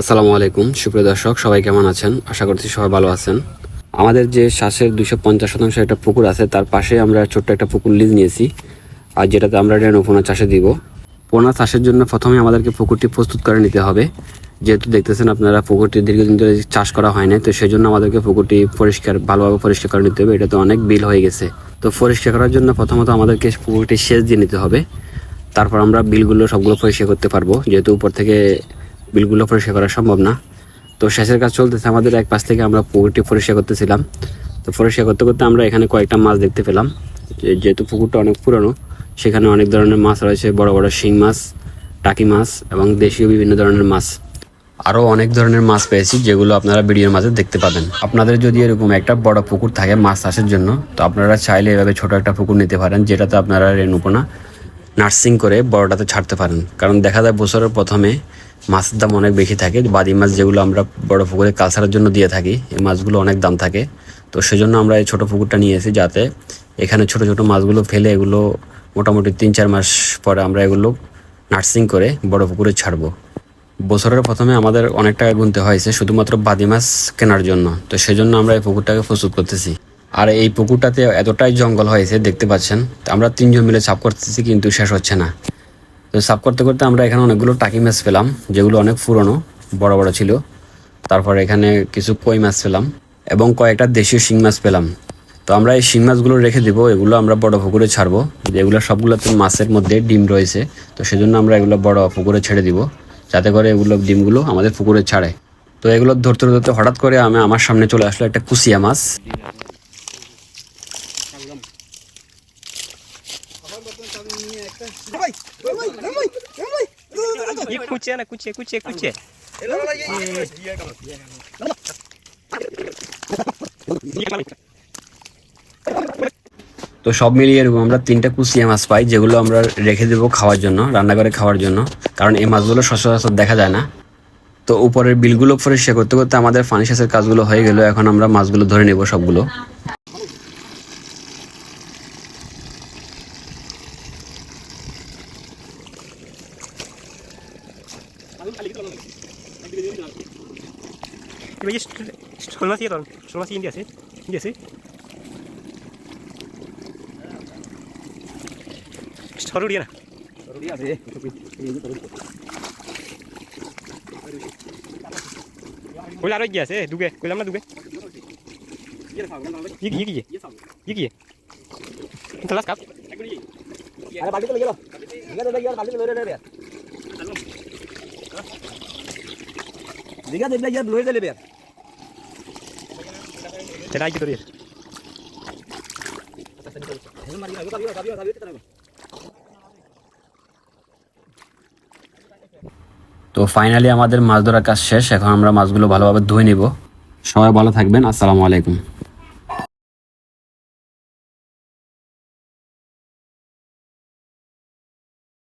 আসসালামু আলাইকুম। সুপ্রিয় দর্শক, সবাই কেমন আছেন? আশা করছি সবাই ভালো আছেন। আমাদের যে শ্বাসের দুশো পঞ্চাশ শতাংশ একটা পুকুর আছে, তার পাশে আমরা ছোট্ট একটা পুকুর লিজ নিয়েছি, আর যেটাতে আমরা রেণু পোনা চাষে দিব। পোনা চাষের জন্য প্রথমে আমাদেরকে পুকুরটি প্রস্তুত করে নিতে হবে। যেহেতু দেখতেছেন আপনারা পুকুরটি দীর্ঘদিন ধরে চাষ করা হয় না তো সেই জন্য আমাদেরকে পুকুরটি পরিষ্কার, ভালোভাবে পরিষ্কার করে নিতে হবে। এটা তো অনেক বিল হয়ে গেছে। তো পরিষ্কার করার জন্য প্রথমত আমাদেরকে পুকুরটি সেচ দিয়ে নিতে হবে। তারপর আমরা বিলগুলো সবগুলো পরিষ্কার করতে পারব। যেহেতু উপর থেকে বিলগুলো পরিষ্কার করা সম্ভব না। তো শেষের কাজ চলতেছে। আমাদের এক পাশ থেকে আমরা পুকুরটি পরিষ্কার করতেছিলাম। তো পরিষ্কার করতে করতে আমরা এখানে কয়েকটা মাছ দেখতে পেলাম। যেহেতু পুকুরটা অনেক পুরনো, সেখানে অনেক ধরনের মাছ রয়েছে। বড় বড় শিং মাছ, টাকি মাছ এবং দেশীয় বিভিন্ন ধরনের মাছ। আরও অনেক ধরনের মাছ পেয়েছি, যেগুলো আপনারা ভিডিওর মাঝে দেখতে পাবেন। আপনাদের যদি এরকম একটা বড় পুকুর থাকে মাছ চাষের জন্য, তো আপনারা চাইলে এভাবে ছোট একটা পুকুর নিতে পারেন, যেটাতে আপনারা রেণুপোনা নার্সিং করে বড়টাতে ছাড়তে পারেন। কারণ দেখা যায় বছরের প্রথমে মাছের দাম অনেক বেশি থাকে, বাদি মাছ যেগুলো আমরা বড় পুকুরে কালচারের জন্য দিয়ে থাকি, এই মাছগুলো অনেক দাম থাকে। তো সেজন্য আমরা এই ছোট পুকুরটা নিয়েছি যাতে এখানে ছোট ছোট মাছগুলো ফেলে এগুলো মোটামুটি তিন চার মাস পরে আমরা এগুলো নার্সিং করে বড় পুকুরে ছাড়বো। বছরের প্রথমে আমাদের অনেক টাকা গুনতে হয়েছে, শুধুমাত্র বাদি মাছ কেনার জন্য। তো সেজন্য আমরা এই পুকুরটাকে প্রস্তুত করতেছি। আর এই পুকুরটাতে এতটাই জঙ্গল হয়েছে, দেখতে পাচ্ছেন। আমরা তিনজন মিলে সাফ করতেছি, কিন্তু শেষ হচ্ছে না। তো সাফ করতে করতে আমরা এখানে অনেকগুলো টাকি মাছ পেলাম, যেগুলো অনেক পুরনো, বড় বড় ছিল। তারপর এখানে কিছু কই মাছ পেলাম এবং কয়েকটা দেশীয় শিং মাছ পেলাম। তো আমরা এই শিং মাছগুলো রেখে দিব, এগুলো আমরা বড় পুকুরে ছাড়বো। যেগুলো সবগুলোতে মাছের মধ্যে ডিম রয়েছে, তো সেজন্য আমরা এগুলো বড় পুকুরে ছেড়ে দিব, যাতে করে এগুলো ডিমগুলো আমাদের পুকুরে ছাড়ে। তো এগুলো ধরতে ধরতে হঠাৎ করে আমি আমার সামনে চলে আসলো একটা কুসিয়া মাছ। 이 কুচিয়া না কুচিয়া কুচিয়া কুচিয়া তো সব মিলিয়ে এরকম আমরা তিনটা কুচিয়া মাছ পাই যেগুলো আমরা রেখে দেবো খাওয়ার জন্য রান্না করে খাওয়ার জন্য। কারণ এই মাছগুলো সচরাচর দেখা যায় না। তো উপরের বিলগুলো পরিষ্কার করতে করতে আমাদের সেচের কাজগুলো হয়ে গেল এখন আমরা মাছগুলো ধরে নেব সবগুলো। ये छोड़ना चाहिए छोड़ना चाहिए इंडिया से इंडिया से छोड़ उड़िया ना छोड़ उड़िया से कोई लारो गया से दुगे कोई लामना दुगे ये ये ये ये ये तलाश कब अरे बाल्टी तो लगे लो लगे लगे बाल्टी तो लगे लगे তো ফাইনালি আমাদের মাছ ধরার কাজ শেষ এখন আমরা মাছগুলো ভালোভাবে ধুয়ে নিব। সবাই ভালো থাকবেন আসসালামু আলাইকুম।